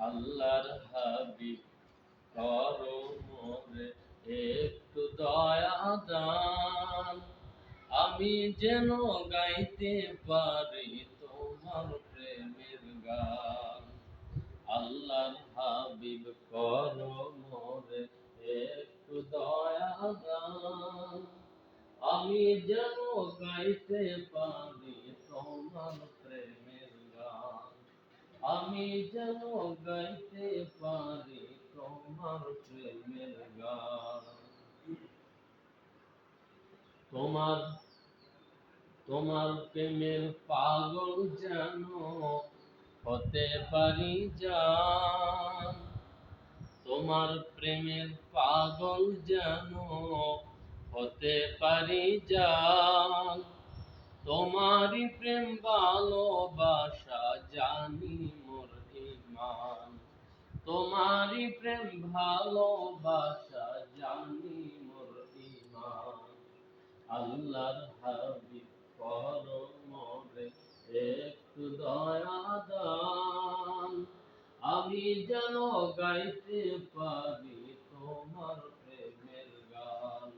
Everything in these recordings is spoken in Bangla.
আল্লাহর হাবিব, করো মোরে একটু দয়া দান। আমি যেন গাইতে পারি তোমার প্রেমের গান। আল্লাহর হাবিব, করো মোরে একটু দয়া দান। আমি যেন গাইতে পারি তোমার আমি যেন গাইতে পারি তোমার প্রেমের গান। তোমার তোমার প্রেমের পাগল যেন হতে পারি জান। তোমার প্রেমের পাগল যেন হতে পারি জান। তোমারই প্রেম ভালোবাসা জানি তোমারই প্রেম ভালোবাসা জানি মোর ইমান। আল্লাহর হাবিব করো একটু দয়া দান। আমি যেন গাইতে পারি তোমার প্রেমের গান।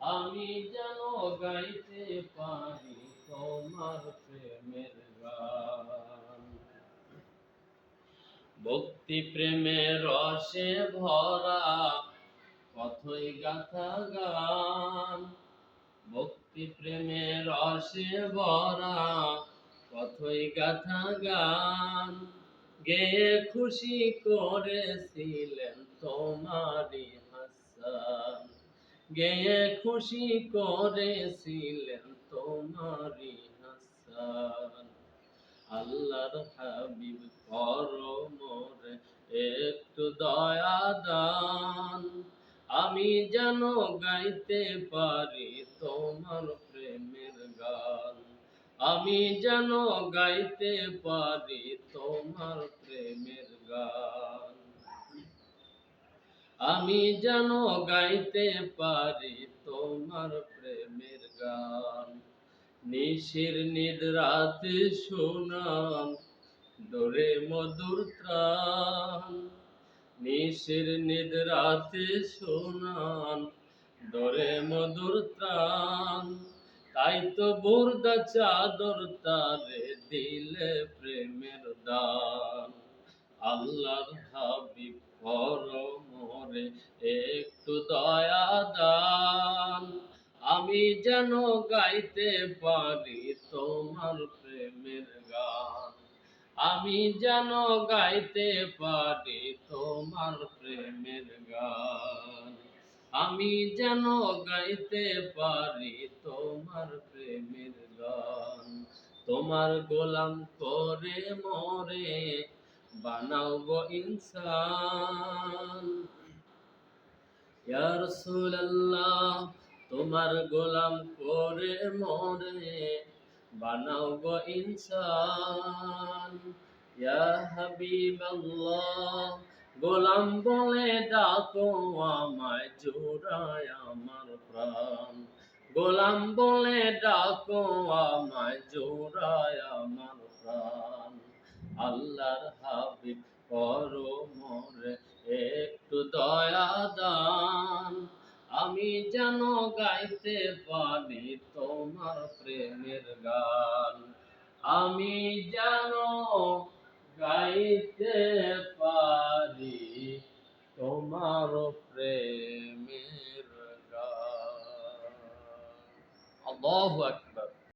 আমি যেন গাইতে পারি তোমার প্রেমের গান। ভক্তি প্রেমের রসে ভরা, কথই গাথা গান। ভক্তি প্রেমের রসে ভরা, কথই গাথা গান। গেয়ে খুশি করেছিলেন তোমারি হাসান। গেয়ে খুশি করেছিলেন তোমারি হাসান। আল্লাহর হাবিব করো মোরে একটু দয়া দান। আমি যেন গাইতে পারি তোমার প্রেমের গান। আমি যেন গাইতে পারি তোমার প্রেমের গান। আমি যেন গাইতে পারি তোমার প্রেমের গান। নিশির নিদ্রাতে শোনাম ডোরে মধুর ত্রাণ। নিশির নিদ্রাতে শোনান ডোরে মধুর ত্রাণ। তাই তো বুর্দা চাদর তারে দিলে প্রেমের দান। আল্লাহর হাবিব করো মোরে একটু দয়া দান। আমি যেন গাইতে পারি তোমার প্রেমের গান। আমি যেন গাইতে পারি তোমার প্রেমের গান। আমি যেন গাইতে পারি তোমার প্রেমের গান। তোমার গোলাম করে মরে, বানাও গো ইনসান। ইয়া রাসূলুল্লাহ তোমার গোলাম করে মরে বানাও গো ইনসান। ইয়া গোলাম বলে ডাকো আমায়, জোড়ায় আমার প্রাণ। গোলাম বলে ডাকো আমায়, জোড়ায় আমার প্রাণ। আল্লাহর হাবিব করো মোরে একটু দয়া দান। আমি যেন গাইতে পারি তোমার প্রেমের গান। আমি যেন গাইতে পারি তোমার প্রেমের গান। আল্লাহু